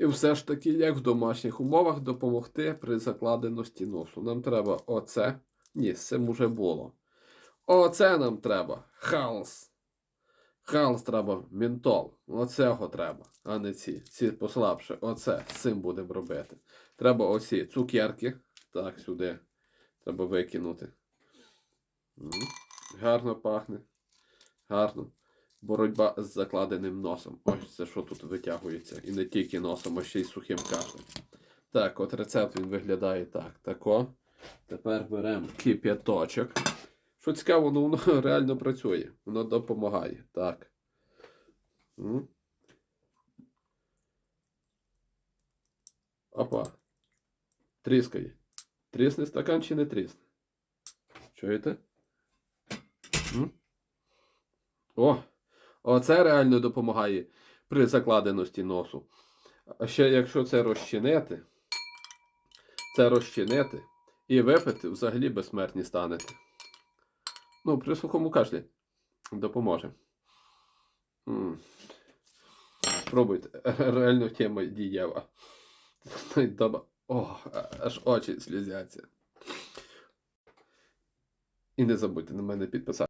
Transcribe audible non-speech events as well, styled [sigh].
І все ж таки, як в домашніх умовах допомогти при закладеності носу. Нам треба оце. Ні, цим уже було. Оце нам треба. Халс. Халс треба ментол. Оцього треба, а не ці. Ці послабше. Оце. З цим будемо робити. Треба оці цукерки. Так, сюди. Треба викинути. Гарно пахне. Гарно. Боротьба з закладеним носом. Ось це що тут витягується. І не тільки носом, а ще й сухим кашлем. Так, от рецепт він виглядає так. Тако. Тепер беремо кип'яточок. Що цікаво, ну, воно [laughs] реально працює. Воно допомагає. Так. Опа. Тріскає. Трісне стакан чи не трісне? Чуєте? О! Оце реально допомагає при закладеності носу. А ще якщо це розчинити, це розчинити і випити, взагалі безсмертні станете. Ну, при сухому кашлі допоможе. М. Спробуйте. [laughs] Реально тема дієва. [laughs] О, аж очі слізяться. І не забудьте на мене підписати.